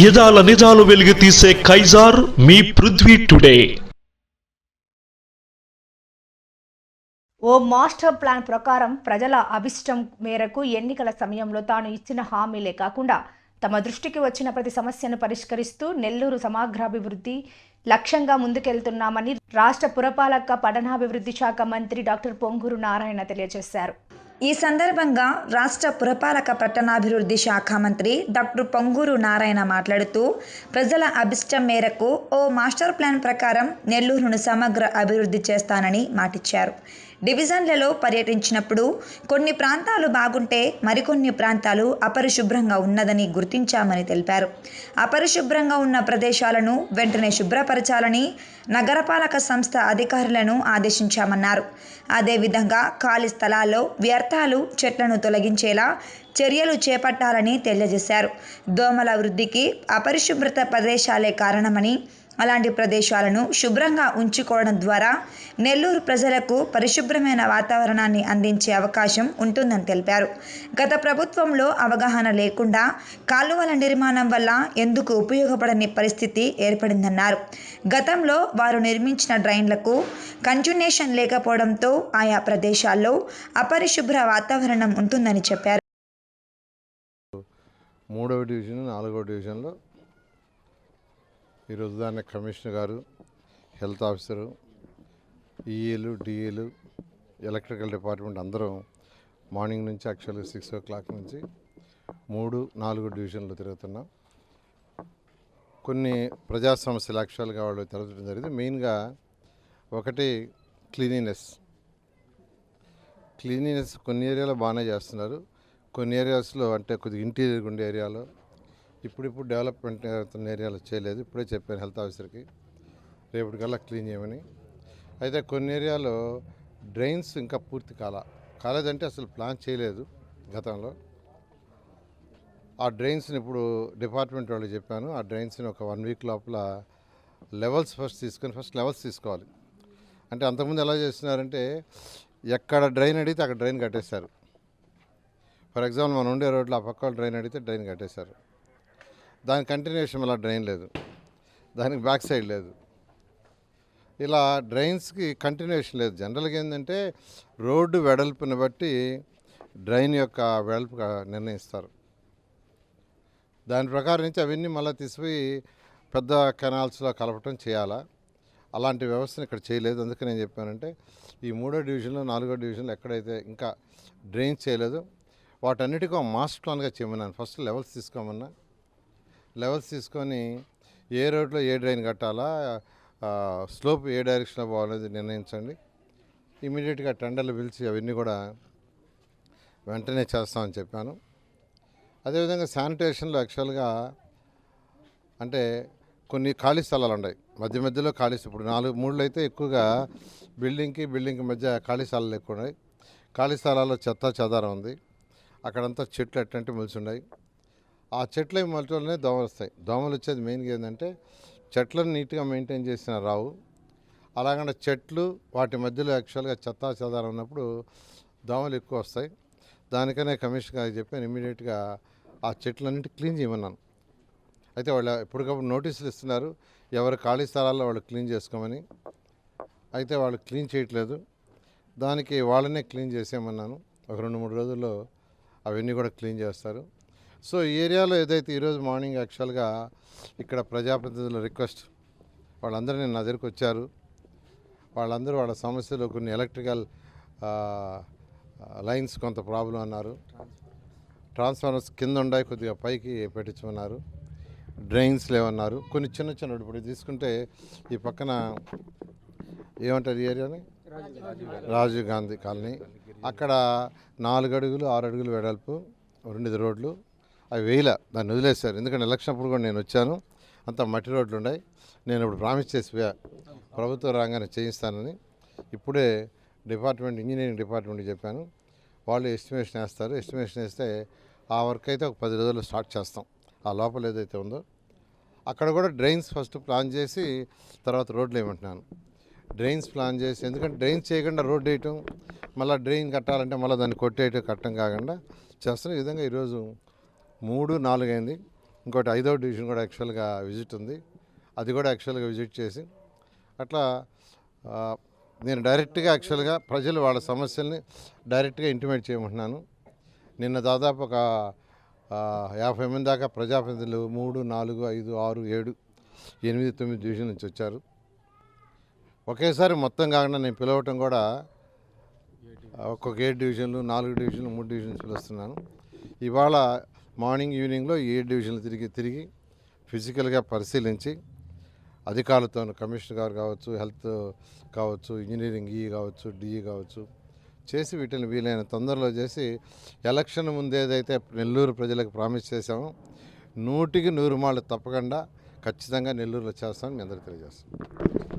యదాల నిజాలు వెలుగు తీసే కైజార్ మీ పృథ్వీ టుడే. ఓ మాస్టర్ ప్లాన్ ప్రకారం ప్రజల అభిష్టం మేరకు ఎన్నికల సమయంలో తాను ఇచ్చిన హామీలే కాకుండా తమ దృష్టికి వచ్చిన ప్రతి సమస్యను పరిష్కరిస్తూ నెల్లూరు సమగ్రాభివృద్ధి లక్ష్యంగా ముందుకెళ్తున్నామని రాష్ట్ర పురపాలక పట్టణాభివృద్ధి శాఖ మంత్రి డాక్టర్ పొంగూరు నారాయణ తెలియజేశారు. ఈ సందర్భంగా రాష్ట్ర పురపాలక పట్టణాభివృద్ధి శాఖ మంత్రి డాక్టర్ పొంగూరు నారాయణ మాట్లాడుతూ ప్రజల అభిష్టం మేరకు ఓ మాస్టర్ ప్లాన్ ప్రకారం నెల్లూరును సమగ్ర అభివృద్ధి చేస్తానని మాటిచ్చారు. డివిజన్లలో పర్యటించినప్పుడు కొన్ని ప్రాంతాలు బాగుంటే మరికొన్ని ప్రాంతాలు అపరిశుభ్రంగా ఉన్నదని గుర్తించామని తెలిపారు. అపరిశుభ్రంగా ఉన్న ప్రదేశాలను వెంటనే శుభ్రపరచాలని నగరపాలక సంస్థ అధికారులను ఆదేశించామన్నారు. అదేవిధంగా ఖాళీ స్థలాల్లో వ్యర్థాలు చెట్లను తొలగించేలా చర్యలు చేపట్టాలని తెలియజేశారు. దోమల వృద్ధికి అపరిశుభ్రత ప్రదేశాలే కారణమని అలాంటి ప్రదేశాలను శుభ్రంగా ఉంచుకోవడం ద్వారా నెల్లూరు ప్రజలకు పరిశుభ్రమైన వాతావరణాన్ని అందించే అవకాశం ఉంటుందని తెలిపారు. గత ప్రభుత్వంలో అవగాహన లేకుండా కాలువల నిర్మాణం వల్ల ఎందుకు ఉపయోగపడని పరిస్థితి ఏర్పడిందన్నారు. గతంలో వారు నిర్మించిన డ్రైన్లకు కంటిన్యూషన్ లేకపోవడంతో ఆయా ప్రదేశాల్లో అపరిశుభ్ర వాతావరణం ఉంటుందని చెప్పారు. మూడవ డివిజన్ నాలుగవ డివిజన్లో ఈరోజు దాన్ని కమిషనర్ గారు హెల్త్ ఆఫీసరు ఈఏలు డిఏలు ఎలక్ట్రికల్ డిపార్ట్మెంట్ అందరం మార్నింగ్ నుంచి యాక్చువల్గా సిక్స్ ఓ క్లాక్ నుంచి మూడు నాలుగు డివిజన్లు తిరుగుతున్నాం. కొన్ని ప్రజా సమస్యలు యాక్చువల్గా వాళ్ళు తిరగడం జరిగింది. మెయిన్గా ఒకటి క్లీనినెస్. క్లీనినెస్ కొన్ని ఏరియాలో బాగానే చేస్తున్నారు. కొన్ని ఏరియాస్లో అంటే కొద్దిగా ఇంటీరియర్ ఉండే ఏరియాలో ఇప్పుడిప్పుడు డెవలప్మెంట్ అవుతున్న ఏరియాలో చేయలేదు. ఇప్పుడే చెప్పాను హెల్త్ ఆఫీసర్కి రేపటికల్లా క్లీన్ చేయమని. అయితే కొన్ని ఏరియాలో డ్రైన్స్ ఇంకా పూర్తి కాల కాలేదంటే అసలు ప్లాన్ చేయలేదు గతంలో. ఆ డ్రైన్స్ని ఇప్పుడు డిపార్ట్మెంట్ వాళ్ళు చెప్పాను ఆ డ్రైన్స్ని ఒక వన్ వీక్ లోపల లెవెల్స్ ఫస్ట్ తీసుకొని ఫస్ట్ లెవెల్స్ తీసుకోవాలి. అంటే అంతకుముందు ఎలా చేస్తున్నారంటే ఎక్కడ డ్రైన్ అడిగితే అక్కడ డ్రైన్ కట్టేశారు. ఫర్ ఎగ్జాంపుల్ మనం ఉండే రోడ్లో ఆ పక్క డ్రైన్ అడిగితే డ్రైన్ కట్టేశారు. దాని కంటిన్యూషన్ అలా డ్రైన్ లేదు. దానికి బ్యాక్ సైడ్ లేదు. ఇలా డ్రైన్స్కి కంటిన్యూషన్ లేదు. జనరల్గా ఏంటంటే రోడ్డు వెడల్పుని బట్టి డ్రైన్ యొక్క వెడల్పు నిర్ణయిస్తారు. దాని ప్రకారం నుంచి అవన్నీ మళ్ళీ తీసిపోయి పెద్ద కెనాల్స్లో కలపటం చేయాలా? అలాంటి వ్యవస్థను ఇక్కడ చేయలేదు. అందుకే నేను చెప్పానంటే ఈ మూడో డివిజన్లో నాలుగో డివిజన్లో ఎక్కడైతే ఇంకా డ్రైన్ చేయలేదు వాటన్నిటికీ మాస్టర్ ప్లాన్గా చేయమన్నాను. ఫస్ట్ లెవెల్స్ తీసుకోమన్నా. లెవెల్స్ తీసుకొని ఏ రోడ్లో ఏ డ్రైన్ కట్టాలా స్లోప్ ఏ డైరెక్షన్లో పోవాలనేది నిర్ణయించండి. ఇమీడియట్గా టెండర్లు పిలిచి అవన్నీ కూడా వెంటనే చేస్తామని చెప్పాను. అదేవిధంగా శానిటేషన్లో యాక్చువల్గా అంటే కొన్ని ఖాళీ స్థలాలు ఉన్నాయి. మధ్య మధ్యలో ఖాళీ ఇప్పుడు నాలుగు మూడులో అయితే ఎక్కువగా బిల్డింగ్కి బిల్డింగ్కి మధ్య ఖాళీ స్థలాలు ఎక్కువ ఉన్నాయి. ఖాళీ స్థలాల్లో చెత్త చెదారం ఉంది. అక్కడంతా చెట్లు ఎట్టంటే మొలిచి ఉన్నాయి. ఆ చెట్లు మొలటలోనే దోమలు వస్తాయి. దోమలు వచ్చేది మెయిన్గా ఏంటంటే చెట్లను నీట్గా మెయింటైన్ చేసిన రావు. అలాగంటే చెట్లు వాటి మధ్యలో యాక్చువల్గా చెత్త చెదారం ఉన్నప్పుడు దోమలు ఎక్కువ వస్తాయి. దానికనే కమిషన్ గారికి చెప్పాను ఇమీడియట్గా ఆ చెట్లన్నింటి క్లీన్ చేయమన్నాను. అయితే వాళ్ళు ఎప్పటికప్పుడు నోటీసులు ఇస్తున్నారు ఎవరి ఖాళీ స్థలాల్లో వాళ్ళు క్లీన్ చేసుకోమని. అయితే వాళ్ళు క్లీన్ చేయట్లేదు. దానికి వాళ్ళనే క్లీన్ చేసేయమన్నాను. ఒక రెండు మూడు రోజుల్లో అవన్నీ కూడా క్లీన్ చేస్తారు. సో ఈ ఏరియాలో ఏదైతే ఈరోజు మార్నింగ్ యాక్చువల్గా ఇక్కడ ప్రజాప్రతినిధుల రిక్వెస్ట్ వాళ్ళందరూ నేను నా దగ్గరికి వచ్చారు. వాళ్ళందరూ వాళ్ళ సమస్యలు కొన్ని ఎలక్ట్రికల్ లైన్స్ కొంత ప్రాబ్లం అన్నారు. ట్రాన్స్ఫార్మర్స్ కింద ఉండాయి కొద్దిగా పైకి పెట్టించమన్నారు. డ్రైన్స్ లేవన్నారు. కొన్ని చిన్న చిన్న ఇప్పుడు తీసుకుంటే ఈ పక్కన ఏమంటారు ఈ ఏరియాని? రాజీవ్ గాంధీ కాలనీ. అక్కడ నాలుగు అడుగులు ఆరు అడుగులు వెడల్పు రెండు రోడ్లు. అవి వేయలే. దాన్ని వదిలేశారు. ఎందుకంటే ఎలక్షన్ అప్పుడు కూడా నేను వచ్చాను. అంత మట్టి రోడ్లు ఉన్నాయి. నేను ఇప్పుడు ప్రామిస్ చేసి ప్రభుత్వ రంగాన్ని చేయిస్తానని. ఇప్పుడే డిపార్ట్మెంట్ ఇంజనీరింగ్ డిపార్ట్మెంట్కి చెప్పాను. వాళ్ళు ఎస్టిమేషన్ వేస్తారు. ఎస్టిమేషన్ వేస్తే ఆ వర్క్ అయితే ఒక పది రోజుల్లో స్టార్ట్ చేస్తాం. ఆ లోపల ఏదైతే ఉందో. అక్కడ కూడా డ్రైన్స్ ఫస్ట్ ప్లాన్ చేసి తర్వాత రోడ్లు ఏమంటున్నాను డ్రైన్స్ ప్లాన్ చేసి ఎందుకంటే డ్రైన్స్ చేయకుండా రోడ్ వేయటం మళ్ళీ డ్రైన్ కట్టాలంటే మళ్ళీ దాన్ని కొట్టేయటం కట్టడం కాకుండా చేస్తున్న ఈ విధంగా ఈరోజు మూడు నాలుగు అయింది ఇంకోటి ఐదవ డివిజన్ కూడా యాక్చువల్గా విజిట్ ఉంది. అది కూడా యాక్చువల్గా విజిట్ చేసి అట్లా నేను డైరెక్ట్గా యాక్చువల్గా ప్రజలు వాళ్ళ సమస్యల్ని డైరెక్ట్గా ఇంటిమేట్ చేయమంటున్నాను. నిన్న దాదాపు ఒక యాభై మంది దాకా ప్రజాప్రతినిధులు మూడు నాలుగు ఐదు ఆరు ఏడు ఎనిమిది తొమ్మిది డివిజన్ నుంచి వచ్చారు. ఒకేసారి మొత్తం కాకుండా నేను పిలవటం కూడా ఒక్కొక్క ఏడు డివిజన్లు నాలుగు డివిజన్లు మూడు డివిజన్స్ పిలుస్తున్నాను ఇవాళ మార్నింగ్ ఈవినింగ్లో ఏ డివిజన్లు తిరిగి తిరిగి ఫిజికల్గా పరిశీలించి అధికారులతో కమిషనర్ గారు కావచ్చు హెల్త్ కావచ్చు ఇంజనీరింగ్ ఈ కావచ్చు డిఈ కావచ్చు చేసి వీటిని వీలైన తొందరలో చేసి ఎలక్షన్ ముందేదైతే నెల్లూరు ప్రజలకు ప్రామిస్ చేశామో నూటికి నూరు మాళ్ళు తప్పకుండా ఖచ్చితంగా నెల్లూరులో చేస్తామని మీ అందరికీ తెలియజేస్తాం